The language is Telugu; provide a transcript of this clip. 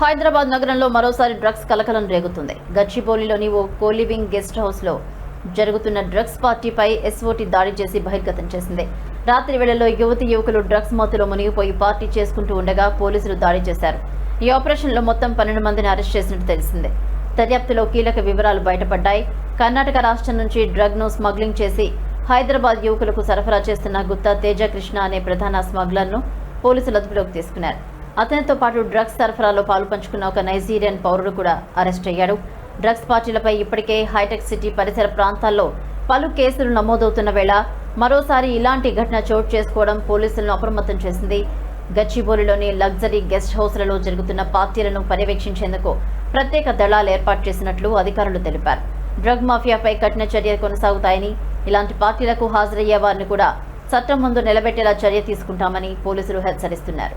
హైదరాబాద్ నగరంలో మరోసారి డ్రగ్స్ కలకలం రేగుతుంది. గచ్చిబౌలిలోని ఓ కోలివింగ్ గెస్ట్ హౌస్లో జరుగుతున్న డ్రగ్స్ పార్టీపై ఎస్ఓటి దాడి చేసి బహిర్గతం చేసింది. రాత్రి వేళల్లో యువతి యువకులు డ్రగ్స్ మత్తులో మునిగిపోయి పార్టీ చేసుకుంటూ ఉండగా పోలీసులు దాడి చేశారు. ఈ ఆపరేషన్లో మొత్తం పన్నెండు మందిని అరెస్ట్ చేసినట్టు తెలిసిందే. దర్యాప్తులో కీలక వివరాలు బయటపడ్డాయి. కర్ణాటక రాష్ట్రం నుంచి డ్రగ్ను స్మగ్లింగ్ చేసి హైదరాబాద్ యువకులకు సరఫరా చేస్తున్న గుత్తా తేజ కృష్ణ అనే ప్రధాన స్మగ్లర్ను పోలీసులు అదుపులోకి తీసుకున్నారు. అతనితో పాటు డ్రగ్స్ సరఫరాలో పాలు పంచుకున్న ఒక నైజీరియన్ పౌరుడు కూడా అరెస్ట్ అయ్యాడు. డ్రగ్స్ పార్టీలపై ఇప్పటికే హైటెక్ సిటీ పరిసర ప్రాంతాల్లో పలు కేసులు నమోదవుతున్న వేళ మరోసారి ఇలాంటి ఘటన చోటు చేసుకోవడం పోలీసులను అప్రమత్తం చేసింది. గచ్చిబౌలిలోని లగ్జరీ గెస్ట్ హౌస్లలో జరుగుతున్న పార్టీలను పర్యవేక్షించేందుకు ప్రత్యేక దళాలు ఏర్పాటు చేసినట్లు అధికారులు తెలిపారు. డ్రగ్ మాఫియాపై కఠిన చర్యలు కొనసాగుతాయని ఇలాంటి పార్టీలకు హాజరయ్యే వారిని కూడా చట్టం ముందు నిలబెట్టేలా చర్య తీసుకుంటామని పోలీసులు హెచ్చరిస్తున్నారు.